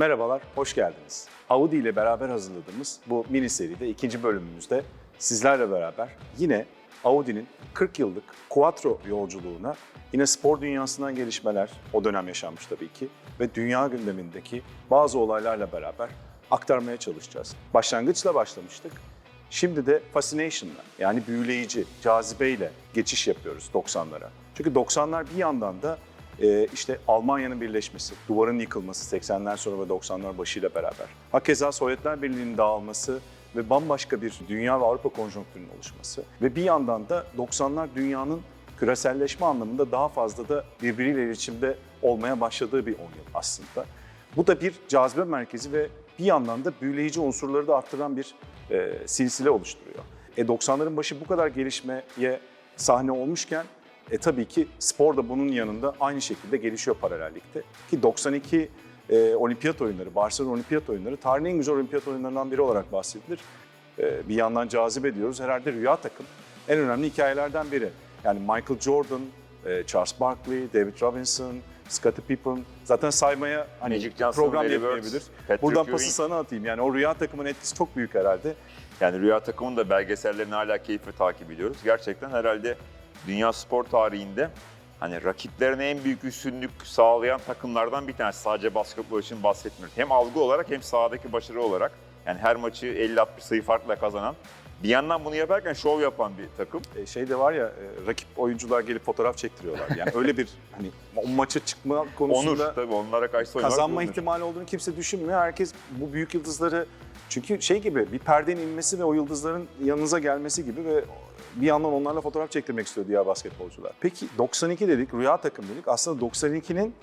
Merhabalar, hoş geldiniz. Audi ile beraber hazırladığımız bu mini seride ikinci bölümümüzde sizlerle beraber yine Audi'nin 40 yıllık Quattro yolculuğuna yine spor dünyasından gelişmeler, o dönem yaşanmış tabii ki ve dünya gündemindeki bazı olaylarla beraber aktarmaya çalışacağız. Başlangıçla başlamıştık. Şimdi de fascination'la yani büyüleyici, cazibeyle geçiş yapıyoruz 90'lara. Çünkü 90'lar bir yandan da e, işte Almanya'nın birleşmesi, duvarın yıkılması 80'ler sonra ve 90'lar başıyla beraber. Hakeza Sovyetler Birliği'nin dağılması ve bambaşka bir dünya ve Avrupa konjonktürünün oluşması. Ve bir yandan da 90'lar dünyanın küreselleşme anlamında daha fazla da birbiriyle iletişimde olmaya başladığı bir 10 yıl aslında. Bu da bir cazibe merkezi ve bir yandan da büyüleyici unsurları da arttıran bir e, silsile oluşturuyor. E 90'ların başı bu kadar gelişmeye sahne olmuşken e tabii ki spor da bunun yanında aynı şekilde gelişiyor paralellikte. Ki 92 e, olimpiyat oyunları, Barcelona olimpiyat oyunları tarihin en güzel olimpiyat oyunlarından biri olarak bahsedilir. E, bir yandan cazibe diyoruz. Herhalde rüya takım en önemli hikayelerden biri. Yani Michael Jordan, e, Charles Barkley, David Robinson, Scottie Pippen zaten saymaya hani Magic Johnson, program. Patrick Buradan Ewing. pası sana atayım. Yani o rüya takımın etkisi çok büyük herhalde. Yani Rüya takımın da belgesellerini hala keyifle takip ediyoruz. Gerçekten herhalde dünya spor tarihinde hani rakiplerine en büyük üstünlük sağlayan takımlardan bir tanesi. Sadece basketbol için bahsetmiyoruz. Hem algı olarak hem sahadaki başarı olarak. Yani her maçı 50-60 sayı farkla kazanan. Bir yandan bunu yaparken şov yapan bir takım. E, şey de var ya e, rakip oyuncular gelip fotoğraf çektiriyorlar. Yani öyle bir hani o maça çıkma Onur konusunda tabii onlara karşı kazanma onur. ihtimali olduğunu kimse düşünmüyor. Herkes bu büyük yıldızları çünkü şey gibi bir perdenin inmesi ve o yıldızların yanınıza gelmesi gibi ve bir yandan onlarla fotoğraf çektirmek istiyor diğer basketbolcular. Peki 92 dedik, rüya takım dedik. Aslında 92'nin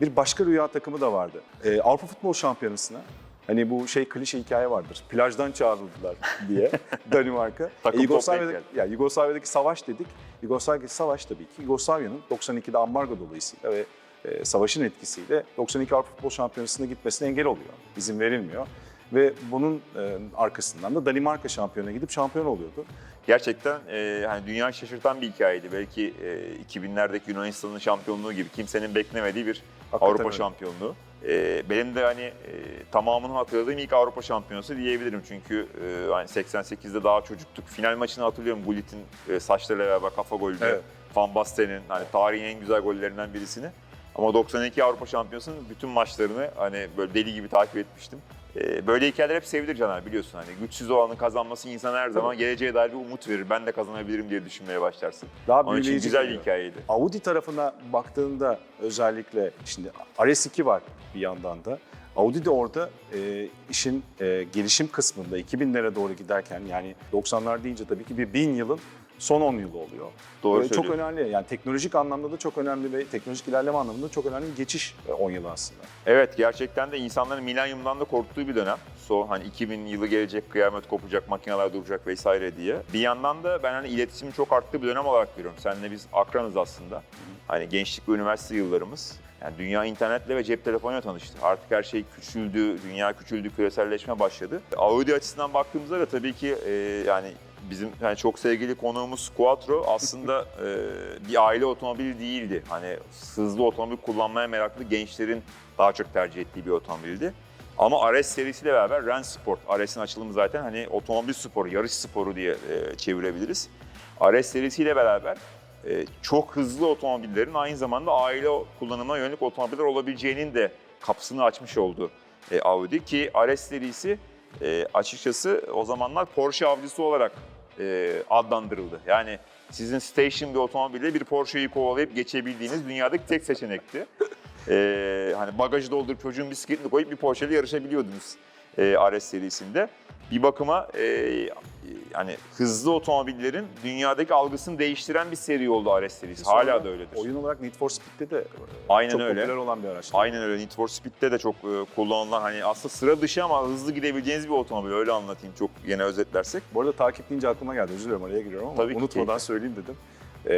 bir başka rüya takımı da vardı. Ee, Avrupa Futbol Şampiyonası'na Hani bu şey klişe hikaye vardır. Plajdan çağrıldılar diye Danimarka. E, Yugoslavya'daki, toplayıp ya Yugoslavya'daki savaş dedik. Yugoslavya'daki savaş tabii ki Yugoslavya'nın 92'de ambargo dolayısıyla ve e, savaşın etkisiyle 92 Avrupa Futbol Şampiyonası'na gitmesine engel oluyor. İzin verilmiyor. Ve bunun e, arkasından da Danimarka şampiyona gidip şampiyon oluyordu. Gerçekten e, hani dünya şaşırtan bir hikayeydi. Belki e, 2000'lerdeki Yunanistan'ın şampiyonluğu gibi kimsenin beklemediği bir Hakikaten Avrupa öyle. şampiyonluğu. E, benim de hani e, tamamını hatırladığım ilk Avrupa şampiyonası diyebilirim. Çünkü e, hani 88'de daha çocuktuk. Final maçını hatırlıyorum Gullit'in e, saçlarıyla beraber kafa golü. Evet. Van Basten'in hani tarihin en güzel gollerinden birisini. Ama 92 Avrupa Şampiyonası'nın bütün maçlarını hani böyle deli gibi takip etmiştim. E, böyle hikayeler hep sevilir Caner biliyorsun hani güçsüz olanın kazanması insana her zaman geleceğe dair bir umut verir. Ben de kazanabilirim diye düşünmeye başlarsın. Daha Onun için büyüleyici güzel bir geliyor. hikayeydi. Audi tarafına baktığında özellikle şimdi RS2 var bir yandan da. Audi de orada e, işin e, gelişim kısmında 2000'lere doğru giderken yani 90'lar deyince tabii ki bir bin yılın son 10 yılı oluyor. Doğru çok önemli yani teknolojik anlamda da çok önemli ve teknolojik ilerleme anlamında çok önemli bir geçiş e, 10 yılı aslında. Evet gerçekten de insanların milenyumdan da korktuğu bir dönem. So hani 2000 yılı gelecek, kıyamet kopacak, makineler duracak vesaire diye. Bir yandan da ben hani iletişimin çok arttığı bir dönem olarak görüyorum. Seninle biz akranız aslında. Hani gençlik ve üniversite yıllarımız. Yani dünya internetle ve cep telefonuyla tanıştı. Artık her şey küçüldü, dünya küçüldü, küreselleşme başladı. Audi açısından baktığımızda da tabii ki e, yani bizim yani çok sevgili konuğumuz Quattro aslında e, bir aile otomobili değildi. Hani hızlı otomobil kullanmaya meraklı gençlerin daha çok tercih ettiği bir otomobildi. Ama RS serisiyle beraber Ren Sport, RS'in açılımı zaten hani otomobil sporu, yarış sporu diye e, çevirebiliriz. RS serisiyle beraber e, çok hızlı otomobillerin aynı zamanda aile kullanımına yönelik otomobiller olabileceğinin de kapısını açmış oldu e, Audi ki RS serisi e, açıkçası o zamanlar Porsche avcısı olarak e, adlandırıldı. Yani sizin station bir otomobille bir Porsche'yi kovalayıp geçebildiğiniz dünyadaki tek seçenekti. E, hani bagajı doldurup çocuğun bisikletini koyup bir Porsche ile yarışabiliyordunuz e, RS serisinde. Bir bakıma e, yani hızlı otomobillerin dünyadaki algısını değiştiren bir seri oldu RS serisi. Hala da öyledir. Oyun olarak Need for Speed'de de e, Aynen çok öyle. popüler olan bir araç. Aynen öyle. Need for Speed'de de çok e, kullanılan hani aslında sıra dışı ama hızlı gidebileceğiniz bir otomobil. Öyle anlatayım çok yine özetlersek. Bu arada takip deyince aklıma geldi. Özür dilerim araya giriyorum ama Tabii unutmadan keyifle. söyleyeyim dedim. Ee,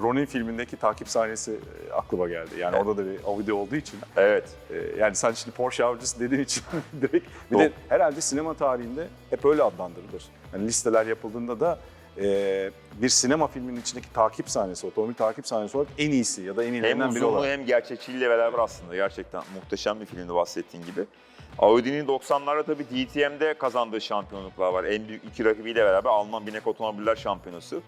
Ronin filmindeki takip sahnesi e, aklıma geldi. Yani Evet. orada da bir Audi olduğu için. Evet. e, yani sen şimdi Porsche avcısı dediğin için direkt. Bir Doğru. de herhalde sinema tarihinde hep öyle adlandırılır. Yani listeler yapıldığında da e, bir sinema filminin içindeki takip sahnesi, otomobil takip sahnesi olarak en iyisi ya da en Hem iyilerinden biri uzunluğu olarak. hem gerçekçiliğiyle beraber aslında gerçekten muhteşem bir filmdi bahsettiğin gibi. Audi'nin 90'larda tabii DTM'de kazandığı şampiyonluklar var. En büyük iki rakibiyle beraber Alman Binek Otomobiller Şampiyonası.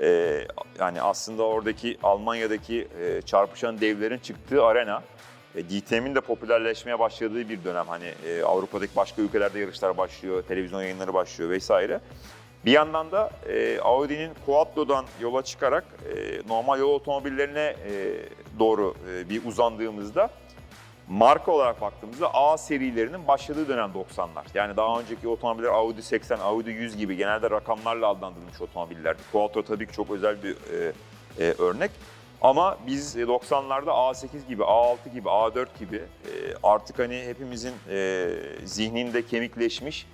Ee, yani aslında oradaki Almanya'daki e, çarpışan devlerin çıktığı arena. E, DTM'in de popülerleşmeye başladığı bir dönem. Hani e, Avrupa'daki başka ülkelerde yarışlar başlıyor, televizyon yayınları başlıyor vesaire. Bir yandan da e, Audi'nin Quattro'dan yola çıkarak e, normal yol otomobillerine e, doğru e, bir uzandığımızda marka olarak baktığımızda A serilerinin başladığı dönem 90'lar. Yani daha önceki otomobiller Audi 80, Audi 100 gibi genelde rakamlarla adlandırılmış otomobillerdi. Quattro tabii ki çok özel bir e, e, örnek. Ama biz 90'larda A8 gibi, A6 gibi, A4 gibi e, artık hani hepimizin e, zihninde kemikleşmiş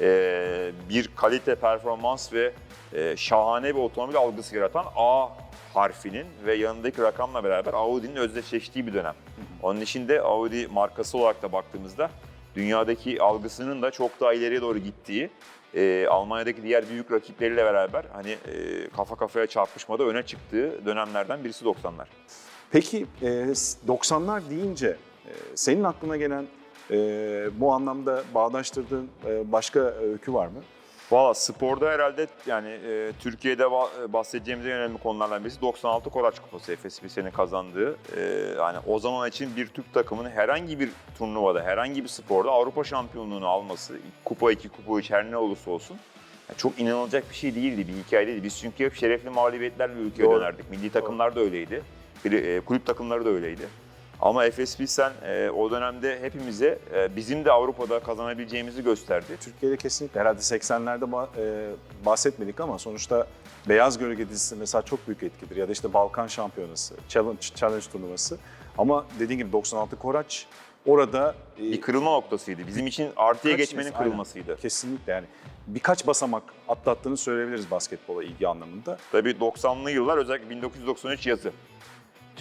e, bir kalite, performans ve e, şahane bir otomobil algısı yaratan A harfinin ve yanındaki rakamla beraber Audi'nin özdeşleştiği bir dönem. Onun için de Audi markası olarak da baktığımızda dünyadaki algısının da çok daha ileriye doğru gittiği, e, Almanya'daki diğer büyük rakipleriyle beraber hani e, kafa kafaya çarpışmada öne çıktığı dönemlerden birisi 90'lar. Peki e, 90'lar deyince e, senin aklına gelen e, bu anlamda bağdaştırdığın e, başka öykü var mı? Valla sporda herhalde yani e, Türkiye'de va- bahsedeceğimiz en önemli konulardan birisi 96 Koraç Kupası FSBS'nin kazandığı. E, yani o zaman için bir Türk takımının herhangi bir turnuvada, herhangi bir sporda Avrupa şampiyonluğunu alması, kupa 2, kupa 3 her ne olursa olsun yani çok inanılacak bir şey değildi, bir hikaye değildi. Biz çünkü hep şerefli mağlubiyetlerle ülkeye Doğru. dönerdik. Milli takımlar da öyleydi, bir, e, kulüp takımları da öyleydi. Ama FSB sen e, o dönemde hepimize e, bizim de Avrupa'da kazanabileceğimizi gösterdi. Türkiye'de kesinlikle herhalde 80'lerde ba- e, bahsetmedik ama sonuçta Beyaz Gölge dizisi mesela çok büyük etkidir. Ya da işte Balkan Şampiyonası, Challenge, Challenge turnuvası. Ama dediğin gibi 96 Koraç orada e, bir kırılma noktasıydı. Bizim için artıya geçmenin? Aynen. kırılmasıydı. kesinlikle yani birkaç basamak atlattığını söyleyebiliriz basketbola ilgi anlamında. Tabii 90'lı yıllar özellikle 1993 yazı.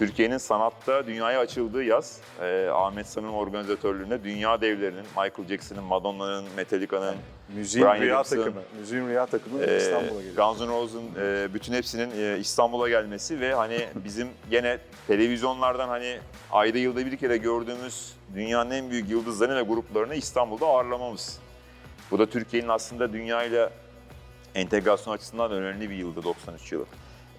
Türkiye'nin sanatta dünyaya açıldığı yaz. Ee, Ahmet San'ın organizatörlüğünde dünya devlerinin, Michael Jackson'ın, Madonna'nın, Metallica'nın, Müziğin Brian rüya Adams'ın, takımı, müziğin rüya takımı e, İstanbul'a geliyor. Guns N' Roses'ın e, bütün hepsinin e, İstanbul'a gelmesi ve hani bizim gene televizyonlardan hani ayda yılda bir kere gördüğümüz dünyanın en büyük yıldızlarını ve gruplarını İstanbul'da ağırlamamız. Bu da Türkiye'nin aslında dünyayla entegrasyon açısından önemli bir yıldı 93 yılı.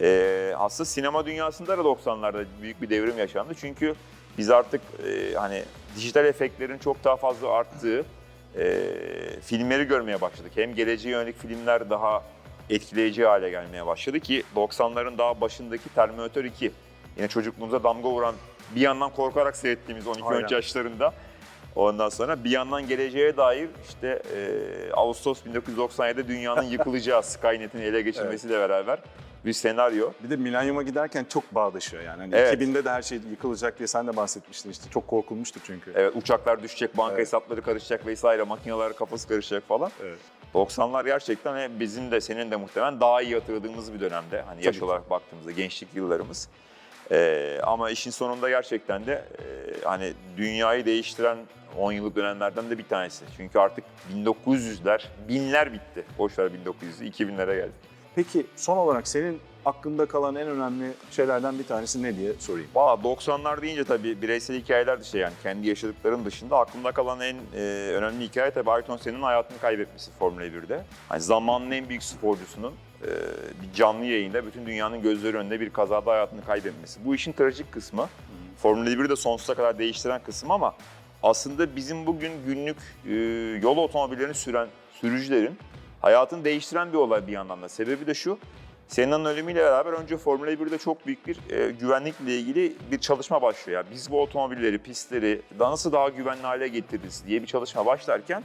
Ee, aslında sinema dünyasında da 90'larda büyük bir devrim yaşandı. Çünkü biz artık e, hani dijital efektlerin çok daha fazla arttığı e, filmleri görmeye başladık. Hem geleceğe yönelik filmler daha etkileyici hale gelmeye başladı ki 90'ların daha başındaki Terminator 2 yine çocukluğumuza damga vuran bir yandan korkarak seyrettiğimiz 12-13 Aynen. yaşlarında Ondan sonra bir yandan geleceğe dair işte e, Ağustos 1997'de dünyanın yıkılacağı Skynet'in ele geçirmesiyle beraber bir senaryo. Bir de milenyuma giderken çok bağdaşıyor yani. Hani Evet. 2000'de de her şey yıkılacak diye sen de bahsetmiştin işte. Çok korkulmuştu çünkü. Evet, uçaklar düşecek, banka Evet. hesapları karışacak vesaire, makineler kafası karışacak falan. Evet. 90'lar gerçekten he, bizim de senin de muhtemelen daha iyi hatırladığımız bir dönemde. Hani yaş ki. olarak baktığımızda gençlik yıllarımız. Ee, ama işin sonunda gerçekten de e, hani dünyayı değiştiren 10 yıllık dönemlerden de bir tanesi. Çünkü artık 1900'ler, binler bitti. Boş ver 1900'ü, 2000'lere geldik. Peki son olarak senin aklında kalan en önemli şeylerden bir tanesi ne diye sorayım. Valla 90'lar deyince tabii bireysel hikayeler dışı yani kendi yaşadıkların dışında aklımda kalan en e, önemli hikaye tabii Ayrton Sena'nın hayatını kaybetmesi Formula 1'de. Hani zamanın en büyük sporcusunun e, bir canlı yayında bütün dünyanın gözleri önünde bir kazada hayatını kaybetmesi. Bu işin trajik kısmı. Formula 1'i de sonsuza kadar değiştiren kısım ama aslında bizim bugün günlük e, yol otomobillerini süren sürücülerin hayatını değiştiren bir olay bir yandan da. Sebebi de şu, Senna'nın ölümüyle beraber önce Formula 1'de çok büyük bir e, güvenlikle ilgili bir çalışma başlıyor. Yani biz bu otomobilleri, pistleri nasıl daha güvenli hale getiririz diye bir çalışma başlarken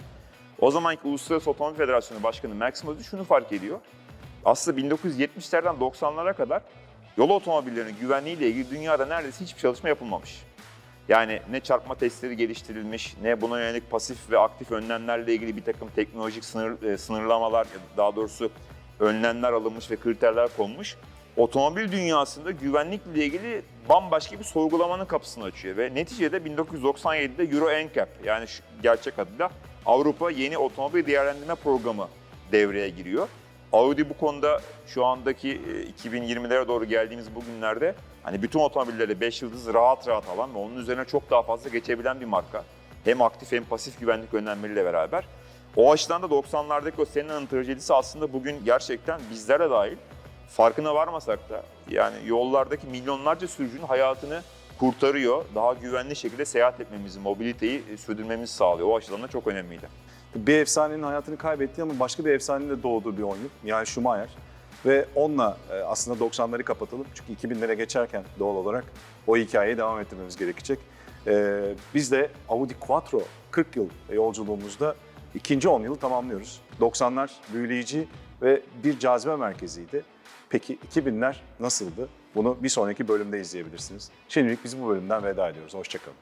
o zamanki Uluslararası Otomobil Federasyonu Başkanı Max Mosley şunu fark ediyor. Aslında 1970'lerden 90'lara kadar yol otomobillerinin güvenliğiyle ilgili dünyada neredeyse hiçbir çalışma yapılmamış. Yani ne çarpma testleri geliştirilmiş, ne buna yönelik pasif ve aktif önlemlerle ilgili bir takım teknolojik sınır, e, sınırlamalar, daha doğrusu önlemler alınmış ve kriterler konmuş. Otomobil dünyasında güvenlikle ilgili bambaşka bir sorgulamanın kapısını açıyor ve neticede 1997'de Euro NCAP yani gerçek adıyla Avrupa Yeni Otomobil Değerlendirme Programı devreye giriyor. Audi bu konuda şu andaki e, 2020'lere doğru geldiğimiz bu günlerde hani bütün otomobilleri 5 yıldız rahat rahat alan ve onun üzerine çok daha fazla geçebilen bir marka. hem aktif hem pasif güvenlik önlemleriyle beraber. O açıdan da 90'lardaki o Senna'nın trajedisi aslında bugün gerçekten bizlere dahil farkına varmasak da yani yollardaki milyonlarca sürücünün hayatını kurtarıyor. Daha güvenli şekilde seyahat etmemizi, mobiliteyi e, sürdürmemizi sağlıyor. O açıdan da çok önemliydi. Bir efsanenin hayatını kaybetti ama başka bir efsanenin de doğduğu bir oyun. Yani Schumacher. Ve onunla e, aslında 90'ları kapatalım. Çünkü 2000'lere geçerken doğal olarak o hikayeyi devam ettirmemiz gerekecek. E, biz de Audi Quattro 40 yıl yolculuğumuzda ikinci 10 yılı tamamlıyoruz. 90'lar büyüleyici ve bir cazibe merkeziydi. Peki 2000'ler nasıldı? Bunu bir sonraki bölümde izleyebilirsiniz. Şimdilik biz bu bölümden veda ediyoruz. Hoşçakalın.